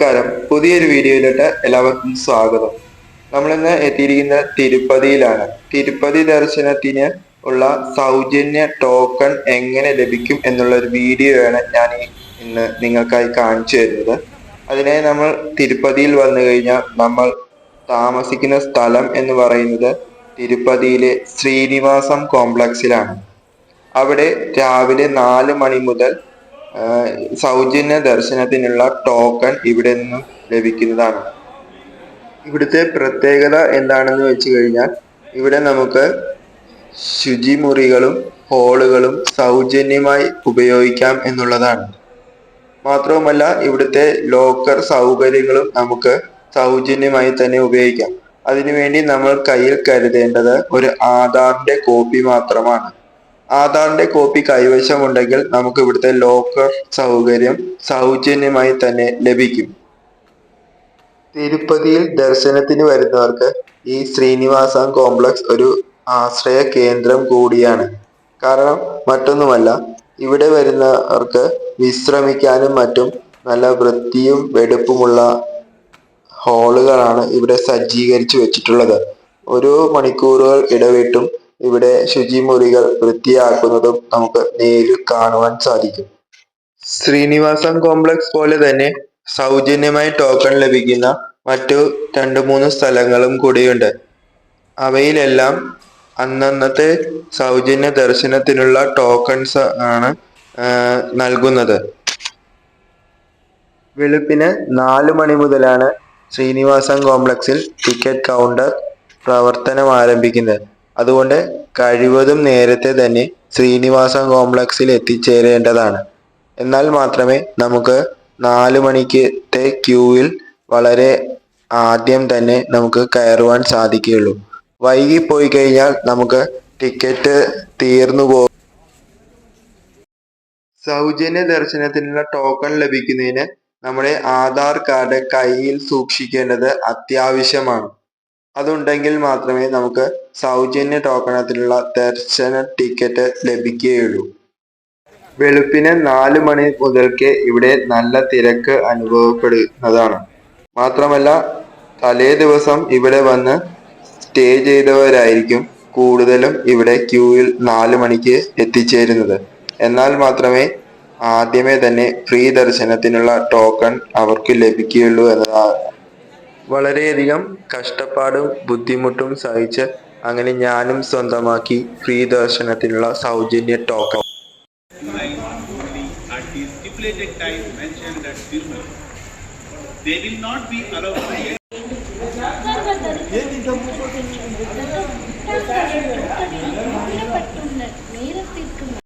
നമസ്കാരം. പുതിയൊരു വീഡിയോയിലോട്ട് എല്ലാവർക്കും സ്വാഗതം. നമ്മളിന്ന് എത്തിയിരിക്കുന്ന തിരുപ്പതിയിലാണ്. തിരുപ്പതി ദർശനത്തിന് ഉള്ള സൗജന്യ ടോക്കൺ എങ്ങനെ ലഭിക്കും എന്നുള്ള ഒരു വീഡിയോയാണ് ഞാൻ ഇന്ന് നിങ്ങൾക്കായി കാണിച്ചു തരുന്നത്. അതിനെ നമ്മൾ തിരുപ്പതിയിൽ വന്നു കഴിഞ്ഞാൽ നമ്മൾ താമസിക്കുന്ന സ്ഥലം എന്ന് പറയുന്നത് തിരുപ്പതിയിലെ ശ്രീനിവാസം കോംപ്ലക്സിലാണ്. അവിടെ രാവിലെ നാല് മണി മുതൽ സൗജന്യ ദർശനത്തിനുള്ള ടോക്കൺ ഇവിടെ നിന്നും ലഭിക്കുന്നതാണ്. ഇവിടുത്തെ പ്രത്യേകത എന്താണെന്ന് വെച്ച് കഴിഞ്ഞാൽ ഇവിടെ നമുക്ക് ശുചിമുറികളും ഹോളുകളും സൗജന്യമായി ഉപയോഗിക്കാം എന്നുള്ളതാണ്. മാത്രവുമല്ല ഇവിടുത്തെ ലോക്കർ സൗകര്യങ്ങളും നമുക്ക് സൗജന്യമായി തന്നെ ഉപയോഗിക്കാം. അതിനുവേണ്ടി നമ്മൾ കയ്യിൽ കരുതേണ്ടത് ഒരു ആധാറിന്റെ കോപ്പി മാത്രമാണ്. ആധാറിന്റെ കോപ്പി കൈവശമുണ്ടെങ്കിൽ നമുക്ക് ഇവിടുത്തെ ലോക്കർ സൗകര്യം സൗജന്യമായി തന്നെ ലഭിക്കും. തിരുപ്പതിയിൽ ദർശനത്തിന് വരുന്നവർക്ക് ഈ ശ്രീനിവാസ കോംപ്ലക്സ് ഒരു ആശ്രയ കേന്ദ്രം കൂടിയാണ്. കാരണം മറ്റൊന്നുമല്ല ഇവിടെ വരുന്നവർക്ക് വിശ്രമിക്കാനും മറ്റും നല്ല വൃത്തിയും വെടുപ്പുമുള്ള ഹാളുകളാണ് ഇവിടെ സജ്ജീകരിച്ചു വെച്ചിട്ടുള്ളത്. ഓരോ മണിക്കൂറുകൾ ഇടവിട്ടും ഇവിടെ ശുചിമുറികൾ വൃത്തിയാക്കുന്നതും നമുക്ക് നേരിൽ കാണുവാൻ സാധിക്കും. ശ്രീനിവാസം കോംപ്ലക്സ് പോലെ തന്നെ സൗജന്യമായി ടോക്കൺ ലഭിക്കുന്ന മറ്റു രണ്ട് മൂന്ന് സ്ഥലങ്ങളും കൂടിയുണ്ട്. അവയിലെല്ലാം അന്നന്നത്തെ സൗജന്യ ദർശനത്തിനുള്ള ടോക്കൺസ് ആണ് നൽകുന്നത്. വെളുപ്പിന് നാല് മണി മുതലാണ് ശ്രീനിവാസം കോംപ്ലക്സിൽ ടിക്കറ്റ് കൗണ്ടർ പ്രവർത്തനം ആരംഭിക്കുന്നത്. അതുകൊണ്ട് കഴിവതും നേരത്തെ തന്നെ ശ്രീനിവാസ കോംപ്ലക്സിൽ എത്തിച്ചേരേണ്ടതാണ്. എന്നാൽ മാത്രമേ നമുക്ക് നാല് മണിക്കത്തെ ക്യൂവിൽ വളരെ ആദ്യം തന്നെ നമുക്ക് കയറുവാൻ സാധിക്കുകയുള്ളൂ. വൈകി പോയി കഴിഞ്ഞാൽ നമുക്ക് ടിക്കറ്റ് തീർന്നു പോകും സൗജന്യ ദർശനത്തിനുള്ള ടോക്കൺ ലഭിക്കുന്നതിന് നമ്മുടെ ആധാർ കാർഡ് കയ്യിൽ സൂക്ഷിക്കേണ്ടത് അത്യാവശ്യമാണ്. അതുണ്ടെങ്കിൽ മാത്രമേ നമുക്ക് സൗജന്യ ടോക്കണത്തിലുള്ള ദർശന ടിക്കറ്റ് ലഭിക്കുകയുള്ളൂ. വെളുപ്പിന് നാല് മണി മുതൽക്കേ ഇവിടെ നല്ല തിരക്ക് അനുഭവപ്പെടുന്നതാണ്. മാത്രമല്ല തലേ ദിവസം ഇവിടെ വന്ന് സ്റ്റേ ചെയ്തവരായിരിക്കും കൂടുതലും ഇവിടെ ക്യൂവിൽ നാല് മണിക്ക് എത്തിച്ചേരുന്നത്. എന്നാൽ മാത്രമേ ആദ്യമേ തന്നെ ഫ്രീ ദർശനത്തിനുള്ള ടോക്കൺ അവർക്ക് ലഭിക്കുകയുള്ളൂ എന്നതാണ്. വളരെയധികം കഷ്ടപ്പാടും ബുദ്ധിമുട്ടും സഹിച്ച് അങ്ങനെ ഞാനും സ്വന്തമാക്കി ഫ്രീ ദർശനത്തിനുള്ള സൗജന്യ token They will not be allowed.